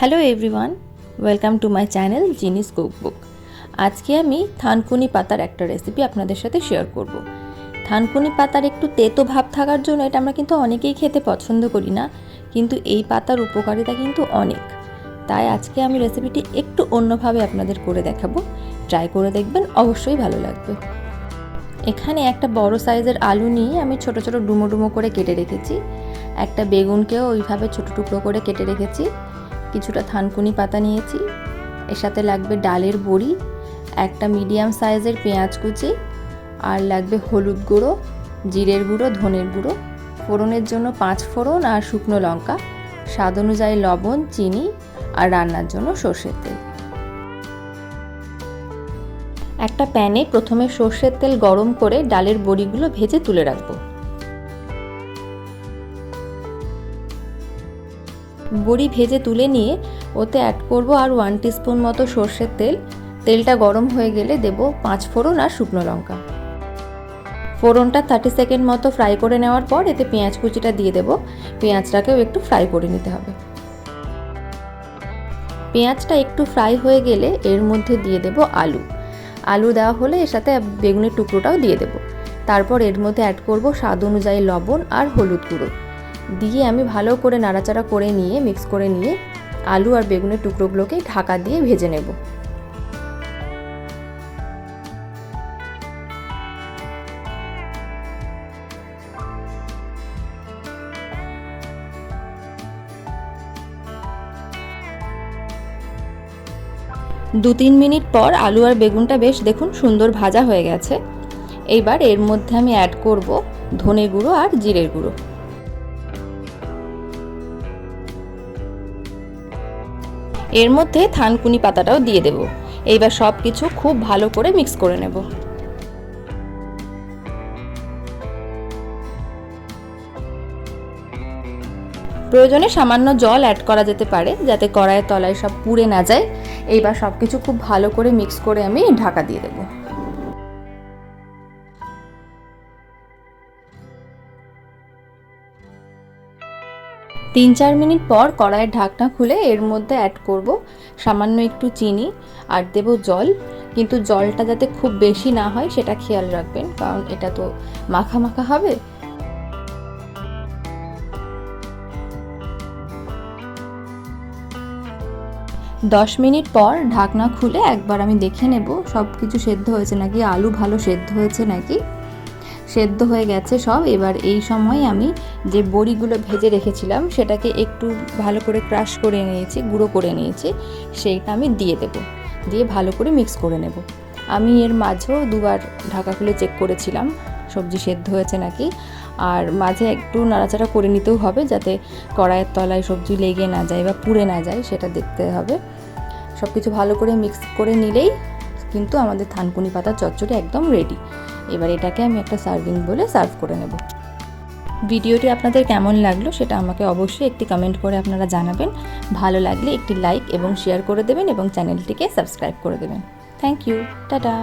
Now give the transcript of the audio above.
Hello everyone welcome to my channel জিনিস cookbook আজকে আমি থানকুনি পাতার একটা রেসিপি আপনাদের সাথে শেয়ার করব। থানকুনি পাতার একটু তেতো ভাব থাকার জন্য এটা আমরা কিন্তু অনেকেই খেতে পছন্দ করি না, কিন্তু এই পাতার উপকারিতা কিন্তু অনেক। তাই আজকে আমি রেসিপিটি একটু অন্যভাবে আপনাদের করে দেখাবো। ট্রাই করে দেখবেন, অবশ্যই ভালো লাগবে। এখানে একটা বড় সাইজের আলু নিয়ে আমি ছোট ছোট ডুমো ডুমো করে কেটে রেখেছি। একটা বেগুনকেও ওইভাবে ছোট টুকরো করে কেটে রেখেছি। কিছুটা থানকুনি পাতা নিয়েছি। এর সাথে লাগবে ডালের বড়ি, একটা মিডিয়াম সাইজের পেঁয়াজ কুচি, আর লাগবে হলুদ গুঁড়ো, জিরের গুঁড়ো, ধনের গুঁড়ো। ফোড়নের জন্য পাঁচ ফোড়ন আর শুকনো লঙ্কা। স্বাদ অনুযায়ী লবণ, চিনি আর রান্নার জন্য সর্ষের তেল। একটা প্যানে প্রথমে সর্ষের তেল গরম করে ডালের বড়িগুলো ভেজে তুলে রাখব। বড়ি ভেজে তুলে নিয়ে ওতে অ্যাড করব আর ওয়ান টিস্পুন মতো সর্ষের তেল। তেলটা গরম হয়ে গেলে দেব পাঁচ ফোড়ন আর শুকনো লঙ্কা। ফোড়নটা থার্টি সেকেন্ড মতো ফ্রাই করে নেওয়ার পর এতে পেঁয়াজ কুচিটা দিয়ে দেব। পেঁয়াজটাকেও একটু ফ্রাই করে নিতে হবে। পেঁয়াজটা একটু ফ্রাই হয়ে গেলে এর মধ্যে দিয়ে দেব আলু। আলু দেওয়া হলে এর সাথে বেগুনের টুকরোটাও দিয়ে দেব। তারপর এর মধ্যে অ্যাড করব স্বাদ অনুযায়ী লবণ আর হলুদ গুঁড়ো। দিয়ে আমি ভালো করে নাড়াচাড়া করে নিয়ে মিক্স করে নিয়ে আলু আর বেগুনের টুকরোগুলোকে ঢাকা দিয়ে ভেজে নেব। দু তিন মিনিট পর আলু আর বেগুনটা বেশ দেখুন সুন্দর ভাজা হয়ে গেছে। এইবার এর মধ্যে আমি অ্যাড করব ধনে গুঁড়ো আর জিরের গুঁড়ো। এর মধ্যে থানকুনি পাতাটাও দিয়ে দেব। এইবার সব কিছু খুব ভালো করে মিক্স করে নেব। প্রয়োজনে সামান্য জল অ্যাড করা যেতে পারে, যাতে কড়াইয়ের তলায় সব পুড়ে না যায়। এইবার সব কিছু খুব ভালো করে মিক্স করে আমি ঢাকা দিয়ে দেবো। তিন চার মিনিট পর কড়াইয়ের ঢাকনা খুলে এর মধ্যে অ্যাড করব সামান্য একটু চিনি আর দেব জল। কিন্তু জলটা যাতে খুব বেশি না হয় সেটা খেয়াল রাখবেন, কারণ এটা তো মাখা মাখা হবে। দশ মিনিট পর ঢাকনা খুলে একবার আমি দেখে নেব সব কিছু সেদ্ধ হয়েছে নাকি, আলু ভালো সেদ্ধ হয়েছে নাকি। সেদ্ধ হয়ে গেছে সব। এবার এই সময় আমি যে বড়িগুলো ভেজে রেখেছিলাম, সেটাকে একটু ভালো করে ক্রাশ করে নিয়েছি, গুঁড়ো করে নিয়েছি, সেইটা আমি দিয়ে দেব। দিয়ে ভালো করে মিক্স করে নেব। আমি এর মাঝেও দুবার ঢাকা খুলে চেক করেছিলাম, সবজি সেদ্ধ হয়েছে নাকি। আর মাঝে একটু নাড়াচাড়া করে নিতেও হবে যাতে কড়াইয়ের তলায় সবজি লেগে না যায় বা পুড়ে না যায়, সেটা দেখতে হবে। সব কিছু ভালো করে মিক্স করে নিলেই কিন্তু আমাদের থানকুনি পাতা চচ্চড়ি একদম রেডি এবার এটাকে আমি একটা সার্ভিং বলে সার্ভ করে নেব। ভিডিওটি আপনাদের কেমন লাগল সেটা আমাকে অবশ্যই একটি কমেন্ট করে আপনারা জানাবেন। ভালো লাগলে একটি লাইক এবং শেয়ার করে দেবেন এবং চ্যানেলটিকে সাবস্ক্রাইব করে দেবেন। Thank you tata.